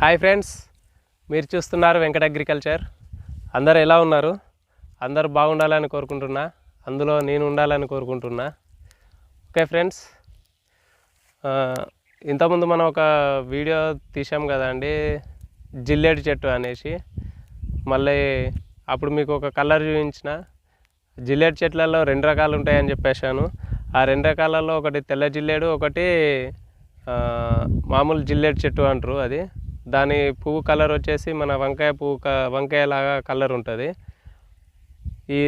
Hi friends మీరు చూస్తున్నారు Venkata agriculture. అందరు ఎలా ఉన్నారు? అందరు బాగుండాలని కోరుకుంటున్నా. అందులో నేను ఉండాలని కోరుకుంటున్నా. ఓకే ఫ్రెండ్స్ ఇంతకుముందు మనం ఒక వీడియో తీసాం కదండి జిల్లేడు చెట్టు అనేసి. మళ్ళీ అప్పుడు మీకు ఒక కలర్ చూపించిన. జిల్లేడు చెట్లలో రెండు రకాలు ఉంటాయని చెప్పేశాను. ఆ రెండు రకాలలో ఒకటి తెల్ల జిల్లేడు ఒకటి మామూలు జిల్లేడు చెట్టు అంటారు అది. దాని పువ్వు కలర్ వచ్చేసి మన వంకాయ పువ్వు క వంకాయ లాగా కలర్ ఉంటుంది. ఈ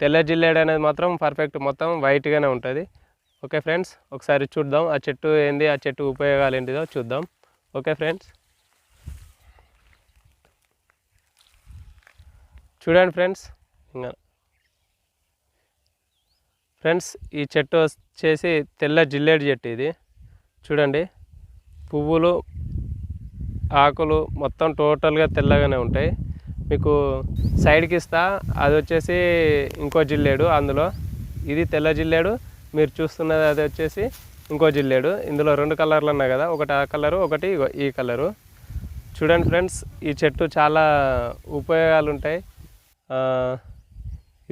తెల్ల జిల్లేడు అనేది మాత్రం పర్ఫెక్ట్ మొత్తం వైట్గానే ఉంటుంది. ఓకే ఫ్రెండ్స్ ఒకసారి చూద్దాం. ఆ చెట్టు ఏంది? ఆ చెట్టు ఉపయోగాలు ఏంటిదో చూద్దాం. Okay friends. చూడండి ఫ్రెండ్స్ ఇంకా ఫ్రెండ్స్ ఈ చెట్టు వచ్చేసి తెల్ల జిల్లేడు చెట్టు ఇది. చూడండి పువ్వులు ఆకులు మొత్తం టోటల్గా తెల్లగానే ఉంటాయి. మీకు సైడ్కి ఇస్తా అది వచ్చేసి ఇంకో జిల్లేడు అందులో. ఇది తెల్ల జిల్లేడు మీరు చూస్తున్నది అది వచ్చేసి ఇంకో జిల్లేడు. ఇందులో రెండు కలర్లు ఉన్నాయి కదా ఒకటి ఆ కలరు ఒకటి ఈ కలరు. చూడండి ఫ్రెండ్స్ ఈ చెట్టు చాలా ఉపయోగాలు ఉంటాయి.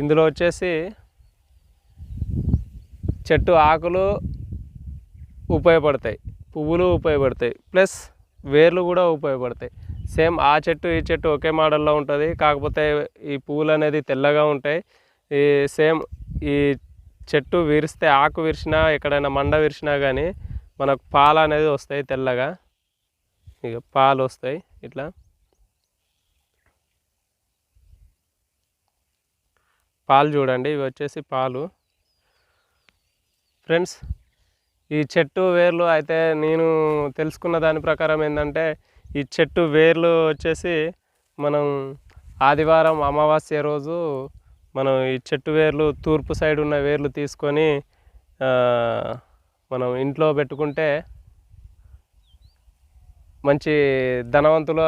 ఇందులో వచ్చేసి చెట్టు ఆకులు ఉపయోగపడతాయి పువ్వులు ఉపయోగపడతాయి. ప్లస్ వేర్లు కూడా ఉపయోగపడతాయి. సేమ్ ఆ చెట్టు ఈ చెట్టు ఒకే మోడల్లో ఉంటుంది. కాకపోతే ఈ పువ్వులు అనేది తెల్లగా ఉంటాయి. ఈ సేమ్ ఈ చెట్టు విరిస్తే ఆకు విరిచినా ఎక్కడైనా మండ విరిచినా కానీ మనకు పాలు అనేది వస్తాయి తెల్లగా. ఇక పాలు వస్తాయి ఇట్లా. పాలు చూడండి ఇవి వచ్చేసి పాలు. ఫ్రెండ్స్ ఈ చెట్టు వేర్లు అయితే నేను తెలుసుకున్న దాని ప్రకారం ఏంటంటే ఈ చెట్టు వేర్లు వచ్చేసి మనం ఆదివారం అమావాస్య రోజు మనం ఈ చెట్టు వేర్లు తూర్పు సైడ్ ఉన్న వేర్లు తీసుకొని మనం ఇంట్లో పెట్టుకుంటే మంచి ధనవంతులు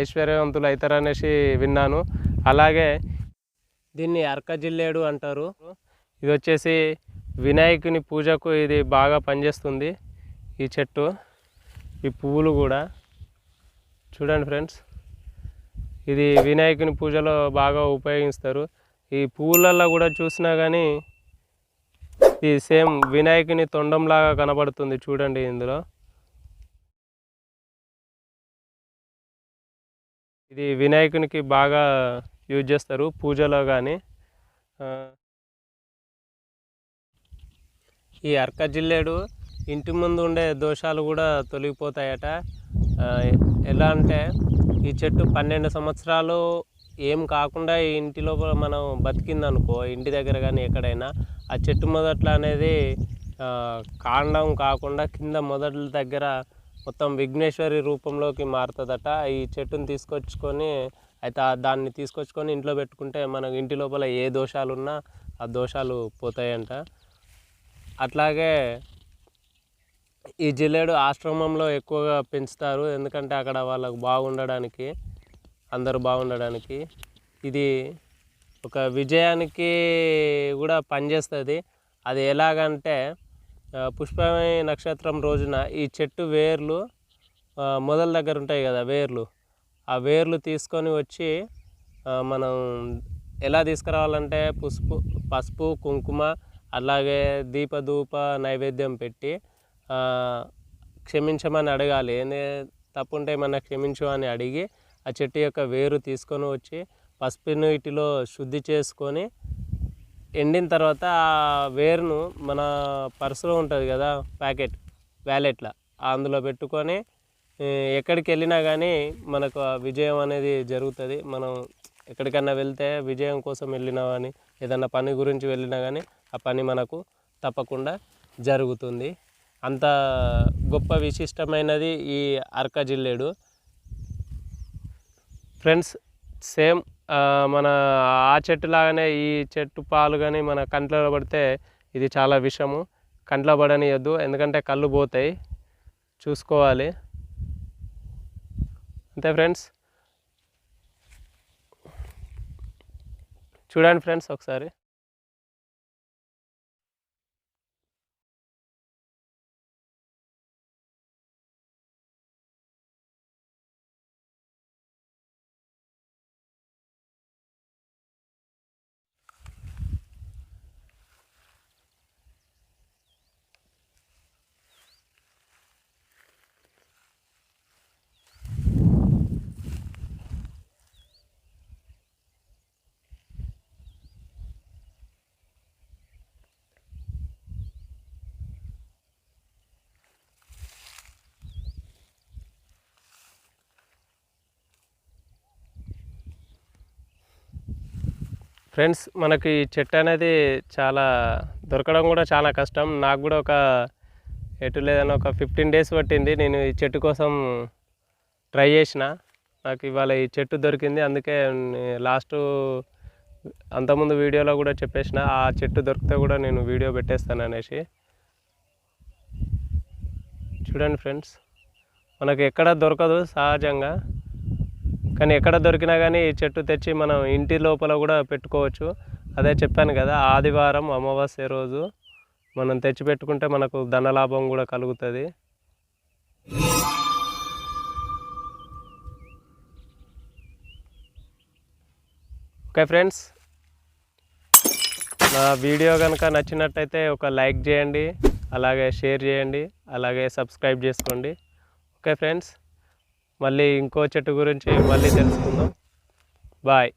ఐశ్వర్యవంతులు అవుతారనేసి విన్నాను. అలాగే దీన్ని అర్కజిల్లేడు అంటారు. ఇది వచ్చేసి వినాయకుని పూజకు ఇది బాగా పనిచేస్తుంది. ఈ చెట్టు ఈ పువ్వులు కూడా. చూడండి ఫ్రెండ్స్ ఇది వినాయకుని పూజలో బాగా ఉపయోగిస్తారు. ఈ పువ్వులలో కూడా చూసినా కానీ ఇది సేమ్ వినాయకుని తొండంలాగా కనబడుతుంది చూడండి ఇందులో. ఇది వినాయకునికి బాగా యూజ్ చేస్తారు పూజలో కానీ ఈ అర్క జిల్లేడు ఇంటి ముందు ఉండే దోషాలు కూడా తొలగిపోతాయట. ఎలా అంటే ఈ చెట్టు పన్నెండు సంవత్సరాలు ఏం కాకుండా ఈ ఇంటి లోపల మనం బతికిందనుకో ఇంటి దగ్గర కానీ ఎక్కడైనా ఆ చెట్టు మొదట్లో అనేది కాండం కాకుండా కింద మొదట్ల దగ్గర మొత్తం విఘ్నేశ్వరి రూపంలోకి మారుతుందట. ఈ చెట్టుని తీసుకొచ్చుకొని అయితే దాన్ని తీసుకొచ్చుకొని ఇంట్లో పెట్టుకుంటే మనకు ఇంటి లోపల ఏ దోషాలు ఉన్నా ఆ దోషాలు పోతాయంట. అట్లాగే ఈ జిల్లేడు ఆశ్రమంలో ఎక్కువగా పెంచుతారు. ఎందుకంటే అక్కడ వాళ్ళకు బాగుండడానికి అందరూ బాగుండడానికి ఇది ఒక విజయానికి కూడా పనిచేస్తుంది. అది ఎలాగంటే ఆ, పుష్పమి నక్షత్రం రోజున ఈ చెట్టు వేర్లు మొదల దగ్గర ఉంటాయి కదా వేర్లు. ఆ వేర్లు తీసుకొని వచ్చి మనం ఎలా తీసుకురావాలంటే పసుపు పసుపు కుంకుమ అలాగే దీపధూప నైవేద్యం పెట్టి క్షమించమని అడగాలి. ఏంది తప్పు ఉంటే ఏమన్నా క్షమించు అని అడిగి ఆ చెట్టు యొక్క వేరు తీసుకొని వచ్చి పసుపు నీటిలో శుద్ధి చేసుకొని ఎండిన తర్వాత ఆ వేరును మన పర్సులో ఉంటుంది కదా ప్యాకెట్ వ్యాలెట్లో అందులో పెట్టుకొని ఎక్కడికి వెళ్ళినా కానీ మనకు విజయం అనేది జరుగుతుంది. మనం ఎక్కడికన్నా వెళ్తే విజయం కోసం వెళ్ళినా కానీ ఏదన్నా పని గురించి వెళ్ళినా కానీ ఆ పని మనకు తప్పకుండా జరుగుతుంది. అంత గొప్ప విశిష్టమైనది ఈ అర్క జిల్లేడు. ఫ్రెండ్స్ సేమ్ మన ఆ చెట్టు లాగానే ఈ చెట్టు పాలు కానీ మన కంట్లో పడితే ఇది చాలా విషము. కంట్లో పడనియద్దు ఎందుకంటే కళ్ళు పోతాయి. చూసుకోవాలి. అంతే ఫ్రెండ్స్. చూడండి ఫ్రెండ్స్ ఒకసారి. ఫ్రెండ్స్ మనకి ఈ చెట్టు అనేది చాలా దొరకడం కూడా చాలా కష్టం. నాకు కూడా ఒక ఎటు లేదని ఒక ఫిఫ్టీన్ డేస్ పట్టింది. నేను ఈ చెట్టు కోసం ట్రై చేసిన. నాకు ఇవాళ ఈ చెట్టు దొరికింది. అందుకే లాస్ట్ అంతకుముందు వీడియోలో కూడా చెప్పేసిన ఆ చెట్టు దొరికితే కూడా నేను వీడియో పెట్టేస్తాను అనేసి. చూడండి ఫ్రెండ్స్ మనకు ఎక్కడ దొరకదు సహజంగా. కానీ ఎక్కడ దొరికినా కానీ ఈ చెట్టు తెచ్చి మనం ఇంటి లోపల కూడా పెట్టుకోవచ్చు. అదే చెప్పాను కదా ఆదివారం అమావాస్య రోజు మనం తెచ్చి పెట్టుకుంటే మనకు ధనలాభం కూడా కలుగుతుంది. ఓకే ఫ్రెండ్స్ నా వీడియో కనుక నచ్చినట్టయితే ఒక లైక్ చేయండి అలాగే షేర్ చేయండి అలాగే సబ్స్క్రైబ్ చేసుకోండి. Okay friends. మళ్ళీ ఇంకో చెట్టు గురించి మళ్ళీ తెలుసుకుందాం. బాయ్.